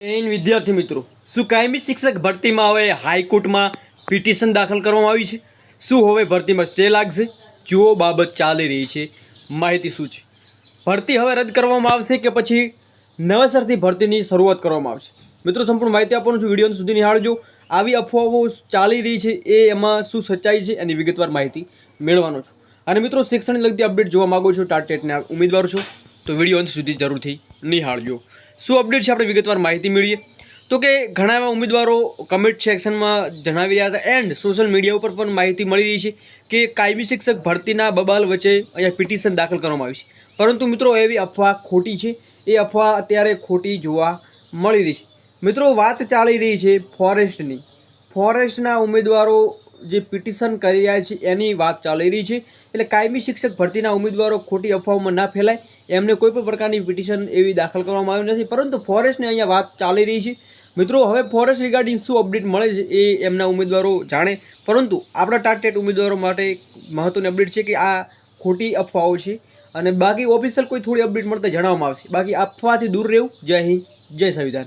N વિદ્યાર્થી મિત્રો, શું કાયમી શિક્ષક ભરતીમાં હવે હાઈકોર્ટમાં પિટિશન દાખલ કરવામાં આવી છે? શું હવે ભરતીમાં સ્ટે લાગશે? જુઓ બાબત ચાલી રહી છે. માહિતી શું છે? ભરતી હવે રદ કરવામાં આવશે કે પછી નવેસરથી ભરતીની શરૂઆત કરવામાં આવશે? મિત્રો, સંપૂર્ણ માહિતી આપવાનું છું. વીડિયો સુધી નિહાળજો. આવી અફવાઓ ચાલી રહી છે. એ એમાં શું સચ્ચાઈ છે એની વિગતવાર માહિતી મેળવવાનો છું. અને મિત્રો શિક્ષણને લગતી અપડેટ જોવા માગો છો ટાટેટના ઉમેદવાર છો, તો વીડિયો અંત સુધી જરૂરથી નિહાળજો. શું અપડેટ છે? આપણે વિગતવાર માહિતી મેળવીએ. તો કે ઘણા એવા ઉમેદવારો કમેન્ટ સેક્શનમાં જણાવી રહ્યા હતા. એન્ડ સોશિયલ મીડિયા ઉપર પણ માહિતી મળી રહી છે કે કાયમી શિક્ષક ભરતીના બબાલ વચ્ચે અહીંયા પિટિશન દાખલ કરવામાં આવી છે. પરંતુ મિત્રો, એવી અફવા ખોટી છે. એ અફવા અત્યારે ખોટી જોવા મળી રહી છે. મિત્રો, વાત ચાલી રહી છે ફોરેસ્ટની ફોરેસ્ટના ઉમેદવારો જે પિટિશન કરી રહ્યા છે, એની વાત ચાલી રહી છે. એટલે કાયમી શિક્ષક ભરતીના ઉમેદવારો ખોટી અફવાઓમાં ના ફેલાય. એમને કોઈ પણ પ્રકારની પિટિશન એવી દાખલ કરવામાં આવી નથી. પરંતુ ફોરેસ્ટની અહીંયા વાત ચાલી રહી છે. મિત્રો, હવે ફોરેસ્ટ રિગાર્ડિંગ શું અપડેટ મળે છે એ એમના ઉમેદવારો જાણે. પરંતુ આપણા ટાર્ગેટ ઉમેદવારો માટે એક મહત્વની અપડેટ છે કે આ ખોટી અફવાઓ છે. અને બાકી ઓફિશિયલ કોઈ થોડી અપડેટ મળતા જણાવવામાં આવશે. બાકી અફવાથી દૂર રહેવું. જય હિન્દ, જય સંવિધાન.